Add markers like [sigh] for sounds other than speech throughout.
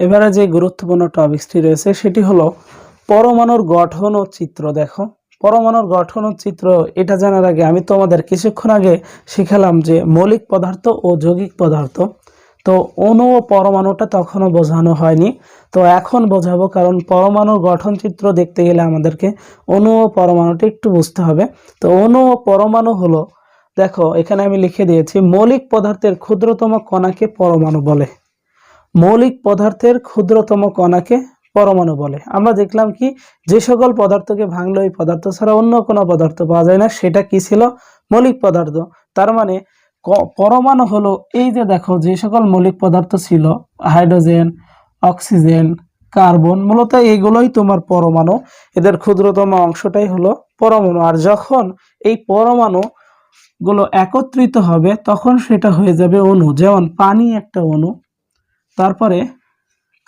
এবারে যে গুরুত্বপূর্ণ টপিকসটি রয়েছে, সেটি হলো পরমাণুর গঠন ও চিত্র। দেখো, পরমাণুর গঠন ও চিত্র, এটা জানার আগে আমি তোমাদের কিছুক্ষণ আগে শিখালাম যে মৌলিক পদার্থ ও যৌগিক পদার্থ। তো অণু ও পরমাণুটা তখনও বোঝানো হয়নি। তো এখন বোঝাবো, কারণ পরমাণুর গঠন চিত্র দেখতে গেলে আমাদেরকে অণু ও পরমাণুটা একটু বুঝতে হবে। তো অণু ও পরমাণু হলো, দেখো, এখানে আমি লিখে দিয়েছি, মৌলিক পদার্থের ক্ষুদ্রতম কণাকে পরমাণু বলে। মৌলিক পদার্থের ক্ষুদ্রতম কণাকে পরমাণু বলে। আমরা দেখলাম কি, যে সকল পদার্থকে ভাঙলে ওই পদার্থ ছাড়া অন্য কোনো পদার্থ পাওয়া যায় না, সেটা কি ছিল? মৌলিক পদার্থ। তার মানে পরমাণু হলো এই যে দেখো, যে সকল মৌলিক পদার্থ ছিল, হাইড্রোজেন, অক্সিজেন, কার্বন, মূলত এইগুলোই তোমার পরমাণু। এদের ক্ষুদ্রতম অংশটাই হলো পরমাণু। আর যখন এই পরমাণু গুলো একত্রিত হবে, তখন সেটা হয়ে যাবে অণু। যেমন পানি একটা অণু তারপরে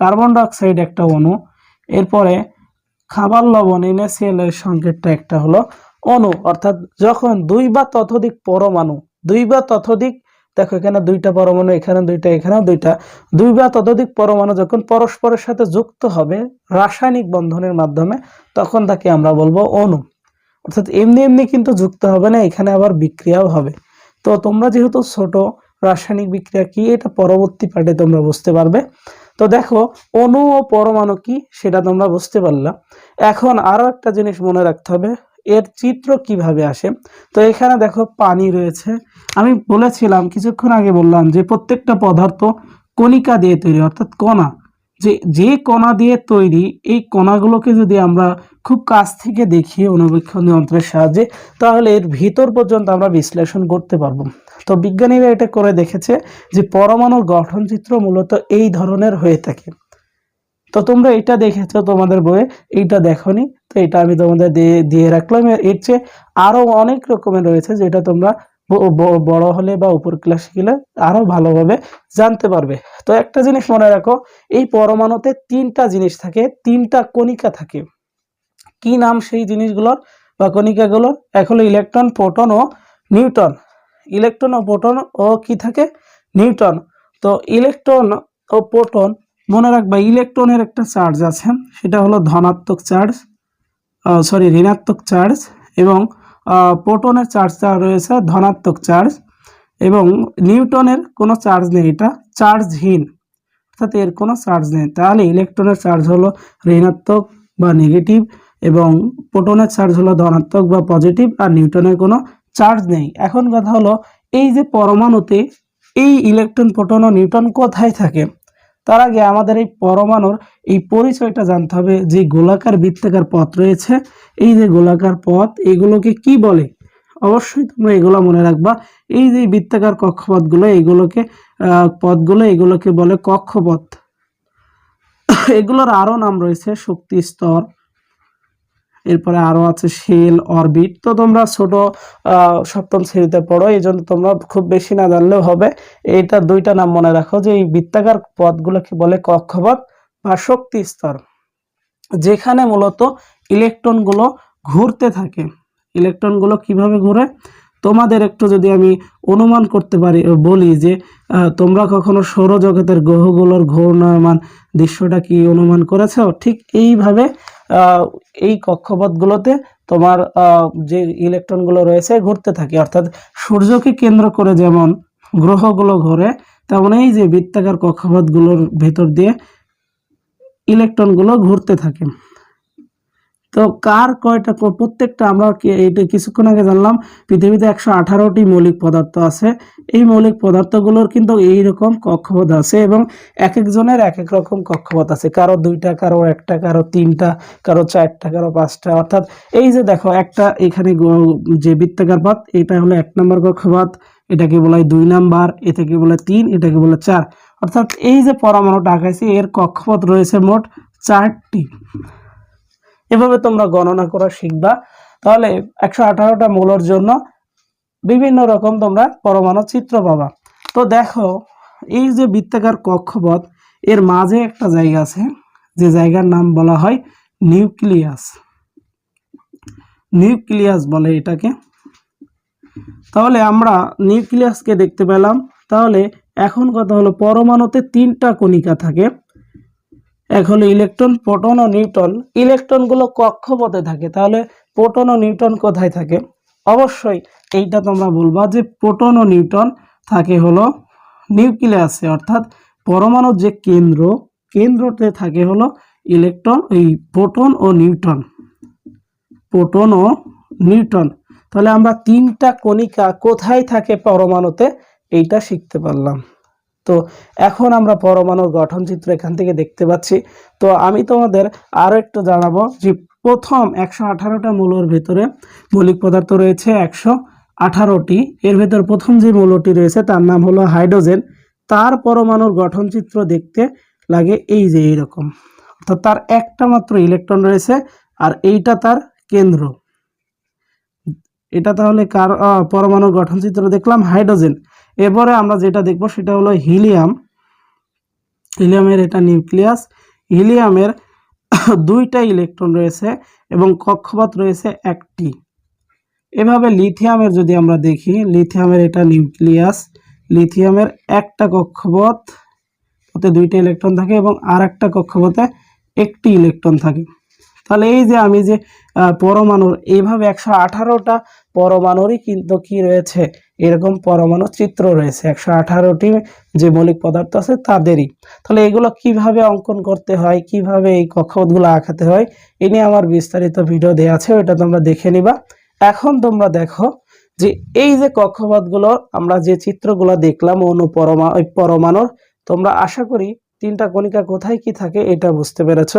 কার্বন ডাইঅক্সাইড একটা অণু, এরপরে খাবার লবণ, NaCl এর সংকেতটা একটা হলো অণু। অর্থাৎ যখন দুই বা ততোধিক পরমাণু, দুই বা ততোধিক, দেখো এখানে দুইটা পরমাণু, এখানে দুইটা এখানে দুইটা, দুই বা ততোধিক পরমাণু যখন পরস্পরের সাথে যুক্ত হবে রাসায়নিক বন্ধনের মাধ্যমে, তখন তাকে আমরা বলব অণু। অর্থাৎ এমনি এমনি কিন্তু যুক্ত হবে না, এখানে আবার বিক্রিয়াও হবে। তো তোমরা যেহেতু ছোট রাসায়নিক বিক্রিয়া কি? এটা পরবর্তী পার্টে তোমরা বুঝতে পারবে। তো দেখো, অণু ও পরমাণু কি? সেটা তোমরা বুঝতে পারলাম এখন আরও একটা জিনিস মনে রাখতে হবে, এর চিত্র কীভাবে আসে? তো এখানে দেখো পানি রয়েছে। আমি বলেছিলাম, কিছুক্ষণ আগে বললাম যে প্রত্যেকটা পদার্থ কণিকা দিয়ে তৈরি, অর্থাৎ কণা। যে যে কণা দিয়ে তৈরি, এই কণাগুলোকে যদি আমরা খুব কাছ থেকে দেখি অনুবীক্ষণ যন্ত্রের সাহায্যে, তাহলে এর ভিতর পর্যন্ত আমরা বিশ্লেষণ করতে পারব। তো বিজ্ঞানীরা এটা করে দেখেছে যে পরমাণুর গঠন চিত্র মূলত এই ধরনের হয়ে থাকে। তো তোমরা এটা দেখেছ তোমাদের বইয়ে, এইটা দেখোনি, তো এটা আমি তোমাদের দিয়ে দিয়ে রাখলাম। এর- চেয়ে আরও অনেক রকমের রয়েছে যেটা তোমরা বড় হলে বা উপর ক্লাসে গেলে আরও ভালোভাবে জানতে পারবে। তো একটা জিনিস মনে রাখো, এই পরমাণুতে তিনটা জিনিস থাকে, তিনটা কণিকা থাকে। কি নাম সেই জিনিসগুলোর বা কণিকাগুলোর? হলো ইলেকট্রন, প্রোটন ও নিউটন। ইলেকট্রন ও প্রোটন ও কি থাকে? নিউটন তো ইলেকট্রন ও প্রোটন, মনে রাখবা ইলেকট্রনের একটা চার্জ আছে, সেটা হলো ধনাত্মক চার্জ সরি ঋণাত্মক চার্জ এবং প্রোটনের চার্জটা রয়েছে ধনাত্মক চার্জ এবং নিউটনের কোনো চার্জ নেই, এটা চার্জহীন। অর্থাৎ এর কোনো চার্জ নেই। তাহলে ইলেকট্রনের চার্জ হলো ঋণাত্মক বা নেগেটিভ এবং প্রোটনের চার্জ হলো ধনাত্মক বা পজিটিভ আর নিউটনের কোনো চার্জ নেই। এখন কথা হলো, এই যে পরমাণুতে এই ইলেকট্রন, প্রোটন ও নিউটন কোথায় থাকে? তার আগে আমাদের এই পরমাণুর এই পরিচয়টা জানতে হবে যে গোলাকার বৃত্তাকার পথ রয়েছে। এই যে গোলাকার পথ, এগুলোকে কি বলে? অবশ্যই তোমরা এগুলো মনে রাখবা। এই যে বৃত্তাকার কক্ষপথগুলো, এগুলোকে পথগুলো, এগুলোকে বলে কক্ষপথ। এগুলোর আরও নাম রয়েছে শক্তি স্তর। এরপরে আরও আছে শেল, অরবিট। তো তোমরা ছোট সপ্তম শ্রেণীতে পড়ো এই জন্য তোমরা খুব বেশি না জানলেও হবে। এইটা দুইটা নাম মনে রাখো যে এই বৃত্তাকার পথগুলোকে বলে কক্ষপথ বা শক্তি স্তর, যেখানে মূলত ইলেকট্রনগুলো ঘুরতে থাকে। ইলেকট্রনগুলো কীভাবে ঘুরে? তোমাদের একটু যদি আমি অনুমান করতে পারি বলি যে তোমরা কখনো সৌরজগতের গ্রহগুলোর ঘূর্ণায়মান দৃশ্যটা কি অনুমান করেছ? ঠিক এইভাবে এই কক্ষপথগুলোতে তোমার যে ইলেকট্রনগুলো রয়েছে ঘুরতে থাকে। অর্থাৎ সূর্যকে কেন্দ্র করে যেমন গ্রহগুলো ঘোরে, তেমন এই যে বৃত্তাকার কক্ষপথগুলোর ভেতর দিয়ে ইলেকট্রনগুলো ঘুরতে থাকে। তো কার কয়টা প্রত্যেকটা আমরা এইটা কিছুক্ষণ আগে জানলাম, পৃথিবীতে একশো আঠারোটি মৌলিক পদার্থ আছে। এই মৌলিক পদার্থগুলোর কিন্তু এইরকম কক্ষপথ আছে এবং এক একজনের এক এক রকম কক্ষপথ আছে। কারও দুইটা, কারও একটা, কারও তিনটা, কারও চারটা, কারও পাঁচটা। অর্থাৎ এই যে দেখো, একটা এখানে যে বৃত্তাকার পথ, এটা হলো এক নম্বর কক্ষপথ, এটাকে বলা হয় দুই নাম্বার, এটাকে বলে তিন, এটাকে বলে চার। অর্থাৎ এই যে পরমাণুটা আঁকাইছি, এর কক্ষপথ রয়েছে মোট চারটি। এভাবে তোমরা গণনা করা শিখবা। তাহলে একশো আঠারোটা মূলর জন্য বিভিন্ন রকম তোমরা পরমাণু চিত্র পাবা। তো দেখো, এই যে বৃত্তাকার কক্ষপথ, এর মাঝে একটা জায়গা আছে, যে জায়গার নাম বলা হয় নিউক্লিয়াস। নিউক্লিয়াস বলে এটাকে। তাহলে আমরা নিউক্লিয়াসকে দেখতে পেলাম। তাহলে এখন কথা হলো পরমাণুতে তিনটা কণিকা থাকে। হলো ইলেকট্রন, প্রোটন ও নিউট্রন। ইলেকট্রনগুলো কক্ষপথে থাকে, তাহলে প্রোটন ও নিউট্রন কোথায় থাকে? অবশ্যই এইটা তোমরা বলবা যে প্রোটন ও নিউট্রন থাকে হলো নিউক্লিয়াসে, অর্থাৎ পরমাণুর যে কেন্দ্র, কেন্দ্রতে থাকে হলো ইলেকট্রন, এই প্রোটন ও নিউট্রন। প্রোটন ও নিউট্রন। তাহলে আমরা তিনটা কণিকা কোথায় থাকে পরমাণুতে? এইটা শিখতে পারলাম। তো এখন আমরা পরমাণুর গঠন চিত্র এখান থেকে দেখতে পাচ্ছি। তো আমি তোমাদের আরও একটু জানাব যে প্রথম একশো আঠারোটা মৌলের ভেতরে মৌলিক পদার্থ রয়েছে একশো আঠারোটি। এর ভেতর প্রথম যে মৌলটি রয়েছে তার নাম হলো হাইড্রোজেন। তার পরমাণুর গঠন চিত্র দেখতে লাগে এই যে এইরকম। অর্থাৎ তার একটা মাত্র ইলেকট্রন রয়েছে আর এইটা তার কেন্দ্র। এটা তাহলে কার পরমাণুর গঠন চিত্র দেখলাম হাইড্রোজেন। এরপরে আমরা যেটা দেখব সেটা হলো হিলিয়াম। হিলিয়ামের এটা নিউক্লিয়াস। হিলিয়ামের [coughs] দুইটা ইলেকট্রন রয়েছে এবং কক্ষপথ রয়েছে একটি। এভাবে লিথিয়ামের যদি আমরা দেখি, লিথিয়ামের এটা নিউক্লিয়াস। লিথিয়ামের একটা কক্ষপথ ওতে দুইটা ইলেকট্রন থাকে এবং আর একটা কক্ষপথে একটি ইলেকট্রন থাকে। তাহলে এই যে আমি যে পরমাণুর এইভাবে একশো আঠারোটা পরমাণুরই কিন্তু কি রয়েছে? এরকম পরমাণু চিত্র রয়েছে। একশো আঠারোটি যে মৌলিক পদার্থ আছে তাদেরই। তাহলে এগুলো কীভাবে অঙ্কন করতে হয়, কীভাবে এই কক্ষপথগুলো আঁকাতে হয়, এ নিয়ে আমার বিস্তারিত ভিডিও দেওয়া আছে, ওটা তোমরা দেখে নিবা। এখন তোমরা দেখো যে এই যে কক্ষপথগুলো, আমরা যে চিত্রগুলো দেখলাম, অনু পরমা, ওই পরমাণুর, তোমরা আশা করি তিনটা কণিকা কোথায় কি থাকে এটা বুঝতে পেরেছ।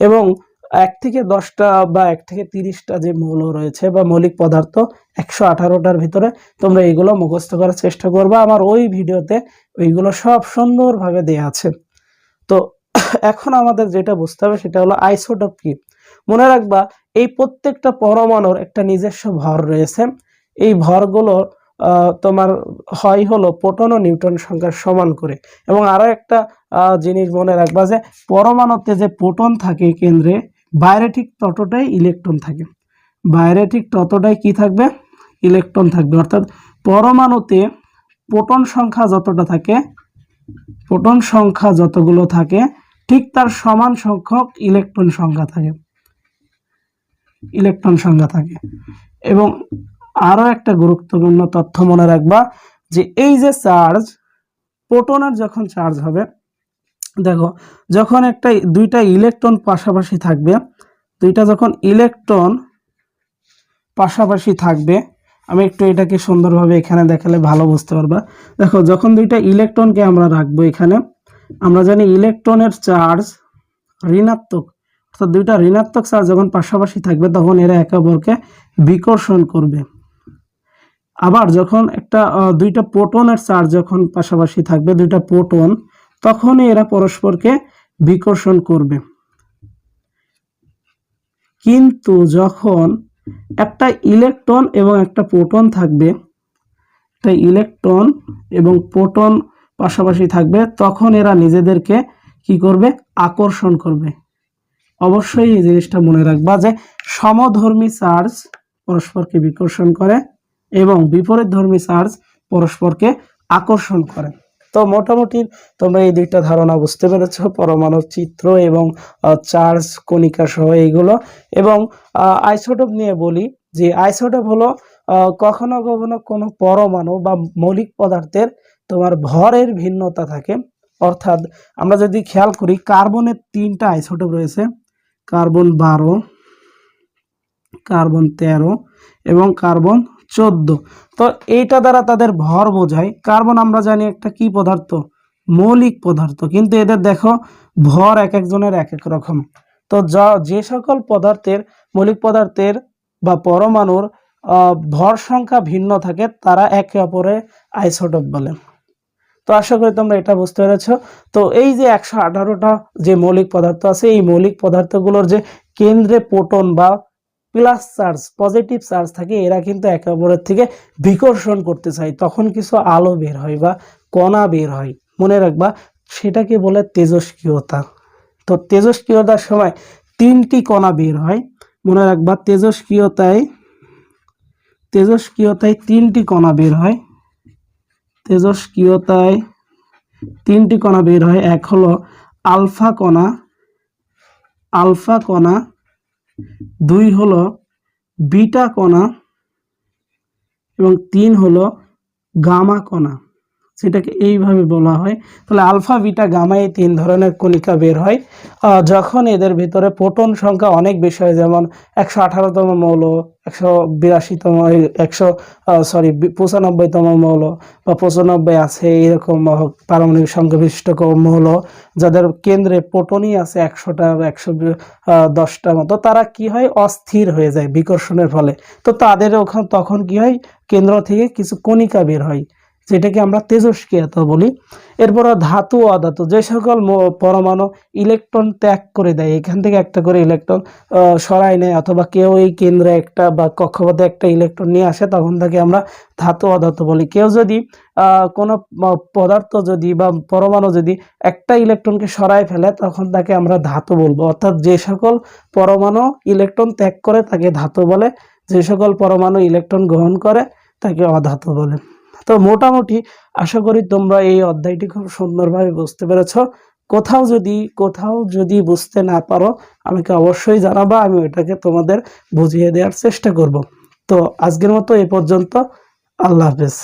এবং এক থেকে দশটা বা এক থেকে তিরিশটা যে মৌল রয়েছে বা মৌলিক পদার্থ একশো আঠারোটার ভিতরে তোমরা এগুলো মুখস্থ করার চেষ্টা করবে। আমার ওই ভিডিওতে ওইগুলো সব সুন্দরভাবে দেয়া আছে। তো এখন আমাদের যেটা বুঝতে হবে সেটা হলো আইসোটোপ কি? মনে রাখবা, এই প্রত্যেকটা পরমাণুর একটা নিজস্ব ভর রয়েছে। এই ভরগুলো তোমার হয় হলো প্রোটন ও নিউট্রন সংখ্যার সমান করে। এবং আরও একটা জিনিস মনে রাখবা যে, পরমাণুতে যে প্রোটন থাকে কেন্দ্রে বাইরে ঠিক ততটাই ইলেকট্রন থাকে। বাইরে ঠিক ততটাই কি থাকবে? ইলেকট্রন থাকবে। অর্থাৎ পরমাণুতে প্রোটন সংখ্যা যতটা থাকে প্রোটন সংখ্যা যতগুলো থাকে, ঠিক তার সমান সংখ্যক ইলেকট্রন সংখ্যা থাকে। ইলেকট্রন সংখ্যা থাকে। এবং আরও একটা গুরুত্বপূর্ণ তথ্য মনে রাখবা যে এই যে চার্জ প্রোটনের যখন চার্জ হবে দেখো, যখন একটা দুইটা ইলেকট্রন পাশাপাশি থাকবে, দুইটা যখন ইলেকট্রন পাশাপাশি থাকবে, আমি একটু এটাকে সুন্দরভাবে এখানে দেখালে ভালো বুঝতে পারবা। দেখো, যখন দুইটা ইলেকট্রনকে আমরা রাখব এখানে, আমরা জানি ইলেকট্রনের চার্জ ঋণাত্মক, অর্থাৎ দুইটা ঋণাত্মক চার্জ যখন পাশাপাশি থাকবে, তখন এরা একে অপরকে বিকর্ষণ করবে। আবার যখন একটা দুইটা প্রোটনের চার্জ যখন পাশাপাশি থাকবে, দুইটা প্রোটন তখনই এরা পরস্পরকে বিকর্ষণ করবে। কিন্তু যখন একটা ইলেকট্রন এবং একটা প্রোটন থাকবে, একটা ইলেকট্রন এবং প্রোটন পাশাপাশি থাকবে, তখন এরা নিজেদেরকে কি করবে? আকর্ষণ করবে। অবশ্যই এই জিনিসটা মনে রাখবা যে সমধর্মী চার্জ পরস্পরকে বিকর্ষণ করে এবং বিপরীত ধর্মী চার্জ পরস্পরকে আকর্ষণ করে। তো মোটামুটি তোমরা এই দুইটা ধারণা বুঝতে পেরেছ। পরমাণুর চিত্র এবং চার্জ, কণিকা সহ এইগুলো। এবং আইসোটোপ নিয়ে বলি যে আইসোটোপ হলো কখনো কখনো কোনো পরমাণু বা মৌলিক পদার্থের তোমার ভরের ভিন্নতা থাকে। অর্থাৎ আমরা যদি খেয়াল করি কার্বনের তিনটা আইসোটোপ রয়েছে। কার্বন বারো, কার্বন তেরো এবং কার্বন চোদ্দ। তো এইটা দ্বারা তাদের ভর বোঝায়। কার্বন আমরা জানি একটা কি পদার্থ? মৌলিক পদার্থ। কিন্তু এদের দেখো, ভর এক একজনের এক এক রকম। তো যা, যে সকল পদার্থের, মৌলিক পদার্থের বা পরমাণুর ভর সংখ্যা ভিন্ন থাকে, তারা একে অপরের আইসোটোপ বলে। তো আশা করি তোমরা এটা বুঝতে পেরেছ। তো এই যে একশো আঠারোটা যে মৌলিক পদার্থ আছে, এই মৌলিক পদার্থগুলোর যে কেন্দ্রে প্রোটন বা প্লাস চার্জ পজিটিভ চার্জ থাকে, এরা কিন্তু একে অপরের থেকে বিকর্ষণ করতে চায়। তখন কিছু আলো বের হয় বা কণা বের হয়। মনে রাখবা, সেটাকে বলে তেজস্ক্রিয়তা। তো তেজস্ক্রিয়তার সময় তিনটি কণা বের হয়। মনে রাখবা, তেজস্ক্রিয়তায় তেজস্ক্রিয়তায় তিনটি কণা বের হয়। তেজস্ক্রিয়তায় তিনটি কণা বের হয়। এক হলো আলফা কণা আলফা কণা দুই হলো বিটা কণা এবং তিন হলো গামা কণা। যেটাকে এইভাবে বলা হয়। তাহলে আলফা, বিটা, গামা এই তিন ধরনের কণিকা বের হয়। যখন এদের ভিতরে প্রোটন সংখ্যা অনেক বেশি হয়, যেমন একশো আঠারোতম মৌল, একশো বিরাশিতম, একশো সরি পঁচানব্বইতম মৌল বা পঁচানব্বই আছে এরকম পারমাণবিক সংখ্যা বিশিষ্ট মৌল, যাদের কেন্দ্রে প্রোটনই আছে একশোটা একশো দশটা মতো। তারা কি হয়? অস্থির হয়ে যায় বিকর্ষণের ফলে। তো তাদের ওখান, তখন কি হয়? কেন্দ্র থেকে কিছু কণিকা বের হয়। যেটাকে আমরা তেজস্ক্রিয়তা বলি। এরপর ধাতু অধাতু, যে সকল পরমাণু ইলেকট্রন ত্যাগ করে দেয়, এখান থেকে একটা করে ইলেকট্রন সরাই নেয়, অথবা কেউ এই কেন্দ্রে একটা বা কক্ষপথে একটা ইলেকট্রন নিয়ে আসে, তখন তাকে আমরা ধাতু অধাতু বলি। কেউ যদি কোনো পদার্থ যদি বা পরমাণু যদি একটা ইলেকট্রনকে সরাই ফেলে, তখন তাকে আমরা ধাতু বলব। অর্থাৎ যে সকল পরমাণু ইলেকট্রন ত্যাগ করে, তাকে ধাতু বলে। যে সকল পরমাণু ইলেকট্রন গ্রহণ করে, তাকে অধাতু বলে। তো মোটামুটি আশা করি তোমরা এই অধ্যায়টি খুব সুন্দরভাবে বুঝতে পেরেছ। কোথাও যদি কোথাও যদি বুঝতে না পারো, আমাকে অবশ্যই জানাবা, আমি ওইটাকে তোমাদের বুঝিয়ে দেওয়ার চেষ্টা করব। তো আজকের মতো এ পর্যন্ত, আল্লাহ হাফেজ।